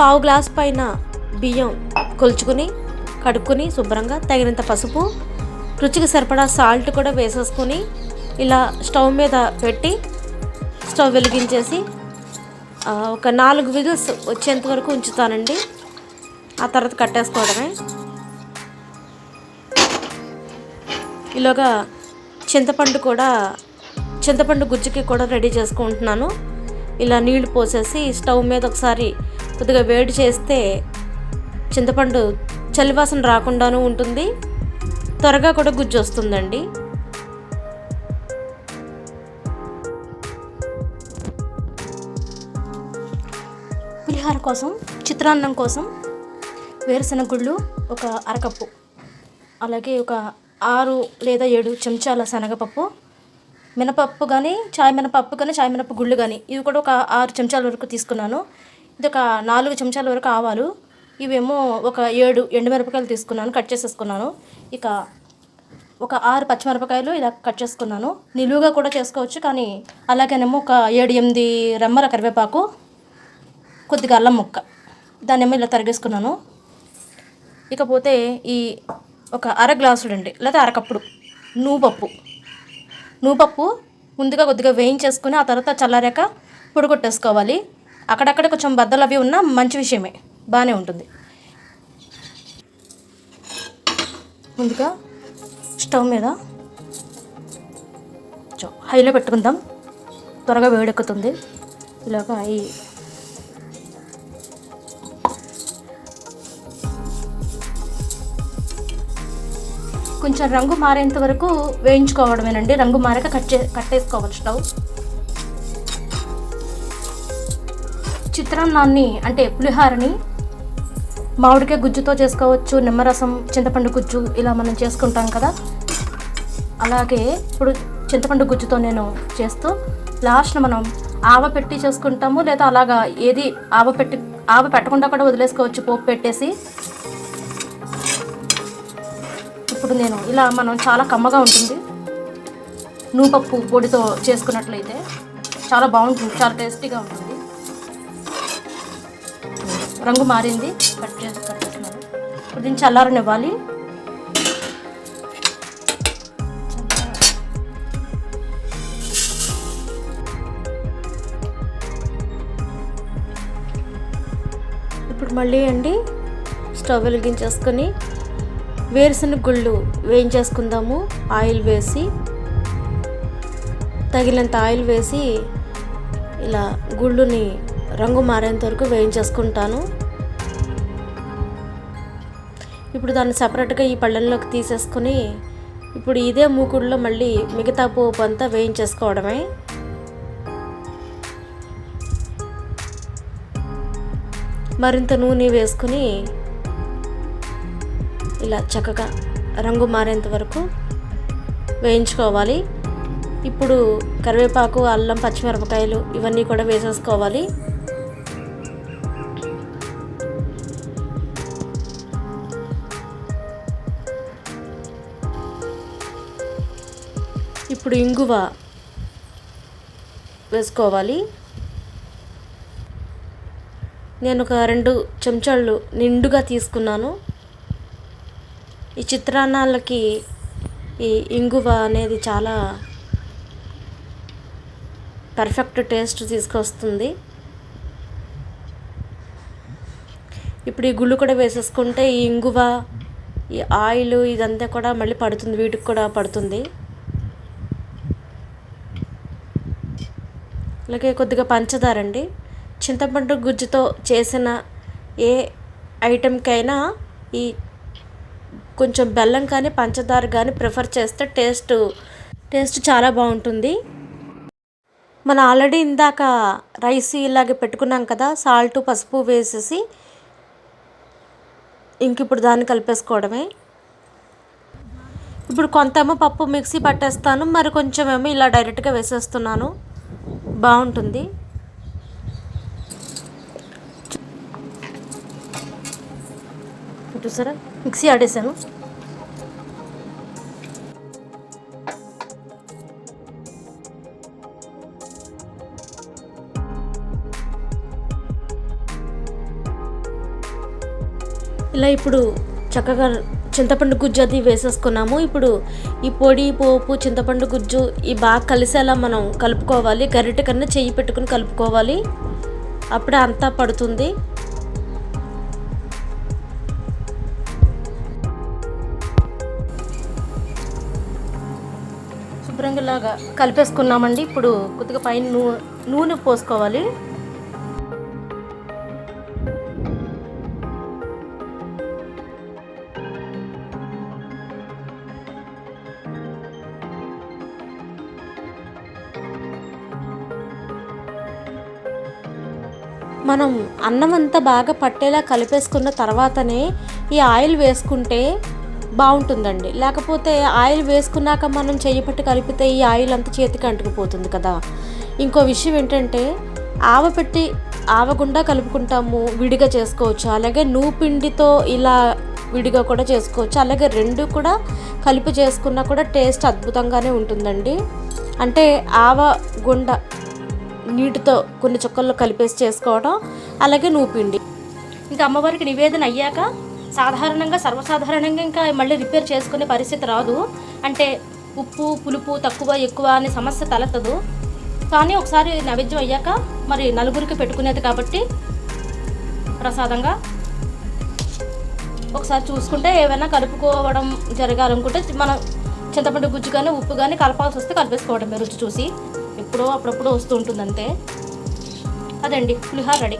పావు గ్లాస్ పైన బియ్యం కొలుచుకుని కడుక్కుని శుభ్రంగా తగినంత పసుపు రుచికి సరిపడా సాల్ట్ కూడా వేసేసుకొని ఇలా స్టవ్ మీద పెట్టి స్టవ్ వెలిగించేసి ఒక నాలుగు విజిల్స్ వచ్చేంత వరకు ఉంచుతానండి. ఆ తర్వాత కట్టేసుకోవడమే. ఇలాగా చింతపండు కూడా చింతపండు గుజ్జుకి కూడా రెడీ చేసుకుంటున్నాను. ఇలా నీళ్ళు పోసేసి స్టవ్ మీద ఒకసారి కొద్దిగా వేడి చేస్తే చింతపండు చలివాసన రాకుండాను ఉంటుంది. త్వరగా కూడా గుజ్జు వస్తుందండి. పులిహార కోసం చిత్రాన్నం కోసం వేరుశనగ గుళ్ళు ఒక అరకప్పు అలాగే ఒక ఆరు లేదా ఏడు చెంచాల శనగపప్పు మినపప్పు కానీ చాయ్ మినపప్పు కానీ చాయ్ మినప గుళ్ళు కానీ ఇవి కూడా ఒక ఆరు చెంచాల వరకు తీసుకున్నాను. ఇది ఒక నాలుగు చెంచాల వరకు ఆవాలు. ఇవేమో ఒక ఏడు ఎండుమిరపకాయలు తీసుకున్నాను కట్ చేసేసుకున్నాను. ఇక ఒక ఆరు పచ్చిమిరపకాయలు ఇలా కట్ చేసుకున్నాను. నిలువుగా కూడా చేసుకోవచ్చు కానీ అలాగేనేమో ఒక ఏడు ఎనిమిది రెమ్మల కరివేపాకు కొద్దిగా అల్లం ముక్క. దాన్నేమో ఇలా తరిగేసుకున్నాను. ఇకపోతే ఈ ఒక అర గ్లాసుడు అండి లేదా అరకప్పుడు నువ్వుపప్పు నువ్వుపప్పు ముందుగా కొద్దిగా వేయించేసుకుని ఆ తర్వాత చల్లారాక పొడి కొట్టేసుకోవాలి అక్కడక్కడ కొంచెం బద్దలు అవి ఉన్నా మంచి విషయమే. బాగానే ఉంటుంది. ముందుగా స్టవ్ మీద కొంచెం హైలో పెట్టుకుందాం. త్వరగా వేడెక్కుతుంది. ఇలాగా ఈ కొంచెం రంగు మారేంత వరకు వేయించుకోవడమేనండి. రంగు మారాక కట్ చే కట్టేసుకోవాలి స్టవ్. చిత్రాన్నాన్ని అంటే పులిహారని మామిడికాయ గుజ్జుతో చేసుకోవచ్చు నిమ్మరసం చింతపండు గుజ్జు ఇలా మనం చేసుకుంటాం కదా. అలాగే ఇప్పుడు చింతపండు గుజ్జుతో నేను చేస్తూ లాస్ట్ మనం ఆవ పెట్టి చేసుకుంటాము లేదా అలాగా ఏది ఆవ పెట్టి ఆవ పెట్టకుండా కూడా వదిలేసుకోవచ్చు పోపు పెట్టేసి. ఇప్పుడు నేను ఇలా మనం చాలా కమ్మగా ఉంటుంది. నూపప్పు పొడితో చేసుకున్నట్లయితే చాలా బాగుంటుంది చాలా టేస్టీగా ఉంటుంది. రంగు మారింది. కట్ చేసి కట్టేస్తున్నాను. ఇప్పుడు దీన్ని చల్లారనివ్వాలి. ఇప్పుడు మళ్ళీ అండి స్టవ్ వెలిగించేసుకొని వేరుశనగ గుళ్ళు వేయించేసుకుందాము. ఆయిల్ వేసి తగినంత ఆయిల్ వేసి ఇలా గుళ్ళుని రంగు మారేంత వరకు వేయించేసుకుంటాను. ఇప్పుడు దాన్ని సపరేట్గా ఈ పళ్ళెంలోకి తీసేసుకొని ఇప్పుడు ఇదే మూకుడులో మళ్ళీ మిగతా పోపు అంతా వేయించేసుకోవడమే. మరింత నూనె వేసుకుని ఇలా చక్కగా రంగు మారేంత వరకు వేయించుకోవాలి. ఇప్పుడు కరివేపాకు అల్లం పచ్చిమిరపకాయలు ఇవన్నీ కూడా వేసేసుకోవాలి. ఇప్పుడు ఇంగువ వేసుకోవాలి. నేను ఒక రెండు చెంచాళ్ళు నిండుగా తీసుకున్నాను. ఈ చిత్రాన్నాలకి ఈ ఇంగువ అనేది చాలా పర్ఫెక్ట్ టేస్ట్ తీసుకొస్తుంది. ఇప్పుడు ఈ గుళ్ళు కూడా వేసేసుకుంటే ఈ ఇంగువ ఈ ఆయిల్ ఇదంతా కూడా మళ్ళీ పడుతుంది వీటికి కూడా పడుతుంది. అలాగే కొద్దిగా పంచదార అండి. చింతపండు గుజ్జుతో చేసిన ఏ ఐటెంకైనా ఈ కొంచెం బెల్లం కానీ పంచదార కానీ ప్రిఫర్ చేస్తే టేస్ట్ టేస్ట్ చాలా బాగుంటుంది. మనం ఆల్రెడీ ఇందాక రైస్ ఇలాగే పెట్టుకున్నాం కదా సాల్ట్ పసుపు వేసేసి ఇంక ఇప్పుడు దాన్ని కలిపేసుకోవడమే. ఇప్పుడు కొంతేమో పప్పు మిక్సీ పట్టేస్తాను మరి కొంచెం ఏమో ఇలా డైరెక్ట్గా వేసేస్తున్నాను. బాగుంటుంది. చూసారా? మిక్సీ ఆడేసాను. ఇలా ఇప్పుడు చక్కగా చింతపండు గుజ్జు అది వేసేసుకున్నాము. ఇప్పుడు ఈ పొడి పోపు చింతపండు గుజ్జు ఈ బాగా కలిసేలా మనం కలుపుకోవాలి. గరిటె కన్నా చెయ్యి పెట్టుకుని కలుపుకోవాలి. అప్పుడే అంతా పడుతుంది. శుభ్రంగా ఇలాగా కలిపేసుకున్నామండి. ఇప్పుడు కొద్దిగా పైన నూ నూనె పోసుకోవాలి. మనం అన్నం అంతా బాగా పట్టేలా కలిపేసుకున్న తర్వాతనే ఈ ఆయిల్ వేసుకుంటే బాగుంటుందండి. లేకపోతే ఆయిల్ వేసుకున్నాక మనం చెయ్యి పట్టి కలిపితే ఈ ఆయిల్ అంతా చేతికి అంటుకుపోతుంది కదా. ఇంకో విషయం ఏంటంటే ఆవ పెట్టి ఆవగుండా కలుపుకుంటాము విడిగా చేసుకోవచ్చు. అలాగే నూపిండితో ఇలా విడిగా కూడా చేసుకోవచ్చు. అలాగే రెండు కూడా కలిపి చేసుకున్నా కూడా టేస్ట్ అద్భుతంగానే ఉంటుందండి. అంటే ఆవ గుండ నీటితో కొన్ని చుక్కల్లో కలిపేసి చేసుకోవడం అలాగే నూపిండి ఇంకా అమ్మవారికి నివేదన అయ్యాక సాధారణంగా సర్వసాధారణంగా ఇంకా మళ్ళీ రిపేర్ చేసుకునే పరిస్థితి రాదు. అంటే ఉప్పు పులుపు తక్కువ ఎక్కువ అనే సమస్య తలెత్తదు. కానీ ఒకసారి నైవేద్యం అయ్యాక మరి నలుగురికి పెట్టుకునేది కాబట్టి ప్రసాదంగా ఒకసారి చూసుకుంటే ఏమైనా కలుపుకోవడం జరగాలనుకుంటే మనం చింతపండు గుజ్జు కానీ ఉప్పు కానీ కలపాల్సి వస్తే కలిపేసుకోవడం రుచి చూసి. ఎప్పుడో అప్పుడప్పుడు వస్తూ ఉంటుంది అంతే అదండి పులిహార రెడీ.